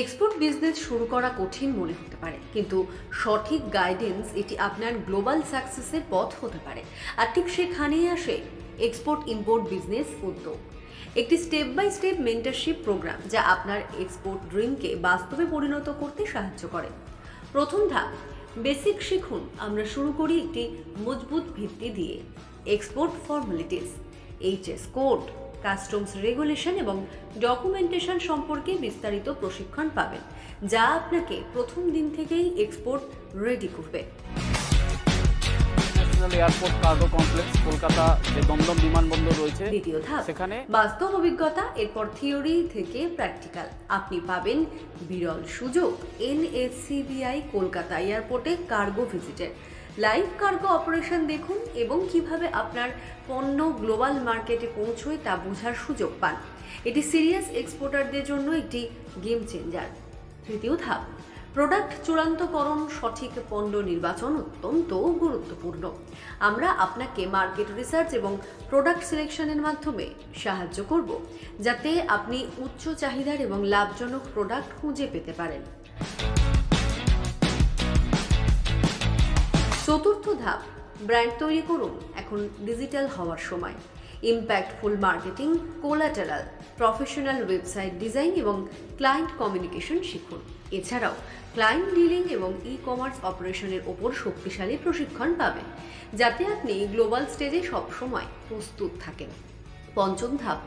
Export business শুরু করা কঠিন মনে হতে পারে, কিন্তু সঠিক গাইডেন্স এটি আপনার গ্লোবাল সাকসেসের পথ হতে পারে। আর ঠিক সেখানেই আসে এক্সপোর্ট ইম্পোর্ট বিজনেস উদ্যোগ। একটি step by step mentorship programme যা আপনার এক্সপোর্ট ড্রিমকে বাস্তবে পরিণত করতে সাহায্য করে। প্রথম ধাপ বেসিক শিখুন। আমরা শুরু করি একটি মজবুত ভিত্তি দিয়ে। Export formalities HS code customs regulation এবং ডকুমেন্টেশন সম্পর্কে বিস্তারিত প্রশিক্ষণ পাবেন যা আপনাকে প্রথম দিন থেকেই এক্সপোর্ট রেডি করবে। National airport cargo complex Kolkata যে দমদম বিমানবন্দর রয়েছে দ্বিতীয় ধাপ সেখানে বাস্তব অভিজ্ঞতা এরপর থিওরি থেকে প্র্যাকটিক্যাল আপনি পাবেন বিরল সুযোগ এনএসসিবিআই কলকাতা এয়ারপোর্টে কার্গো ভিজিটের লাইভ কার্গো অপারেশন দেখুন এবং কীভাবে আপনার পণ্য গ্লোবাল মার্কেটে পৌঁছয় তা বোঝার সুযোগ পান। এটি সিরিয়াস এক্সপোর্টারদের জন্য একটি গেম চেঞ্জার তৃতীয় ধাপ প্রোডাক্ট চূড়ান্তকরণ সঠিক পণ্য নির্বাচন অত্যন্ত গুরুত্বপূর্ণ। আমরা আপনাকে মার্কেট রিসার্চ এবং প্রোডাক্ট সিলেকশনের মাধ্যমে সাহায্য করব, যাতে আপনি উচ্চ চাহিদার এবং লাভজনক প্রোডাক্ট খুঁজে পেতে পারেন। চতুর্থ ধাপ ব্র্যান্ড তৈরি করুন এখন ডিজিটাল হওয়ার সময়। Impactful marketing collateral professional website design এবং ক্লায়েন্ট কমিউনিকেশন শিখুন। এছাড়াও ক্লায়েন্ট ডিলিং এবং ই কমার্স অপারেশনের ওপর শক্তিশালী প্রশিক্ষণ পাবেন, যাতে আপনি গ্লোবাল স্টেজে সবসময় প্রস্তুত থাকেন। পঞ্চম ধাপ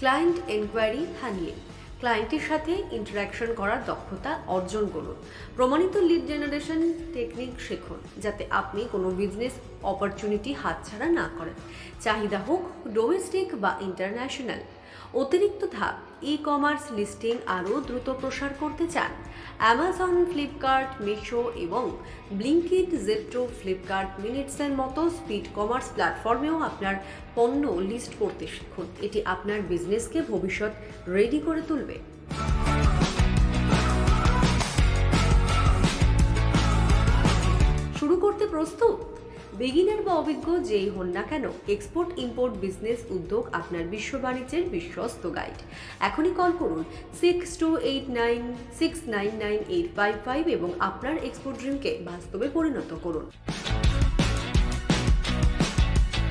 ক্লায়েন্ট এনকোয়ারি হ্যান্ডলিং ক্লায়েন্টের সাথে ইন্টারাকশন করার দক্ষতা অর্জন করুন। প্রমাণিত লিড জেনারেশন টেকনিক শেখুন, যাতে আপনি কোনো বিজনেস অপরচুনিটি হাতছাড়া না করেন। চাহিদা হোক ডোমেস্টিক বা ইন্টারন্যাশনাল অতিরিক্ত ধাপ ই কমার্স লিস্টিং আরও দ্রুত প্রসার করতে চান। অ্যামাজন ফ্লিপকার্ট মিশো এবং ব্লিঙ্কিট জেপ্টো ফ্লিপকার্ট মিনিটসের মতো স্পিড কমার্স প্ল্যাটফর্মেও আপনার পণ্য লিস্ট করতে শিখুন। এটি আপনার বিজনেসকে ভবিষ্যৎ রেডি করে তুলবে। শুরু করতে প্রস্তুত? বিগিনার বা অভিজ্ঞ যেই হন না কেন এক্সপোর্ট ইম্পোর্ট বিজনেস উদ্যোগ আপনার বিশ্ব বাণিজ্যের বিশ্বস্ত গাইড এখনই কল করুন six two eight nine six nine nine eight five five এবং আপনার এক্সপোর্ট ড্রিমকে বাস্তবে পরিণত করুন।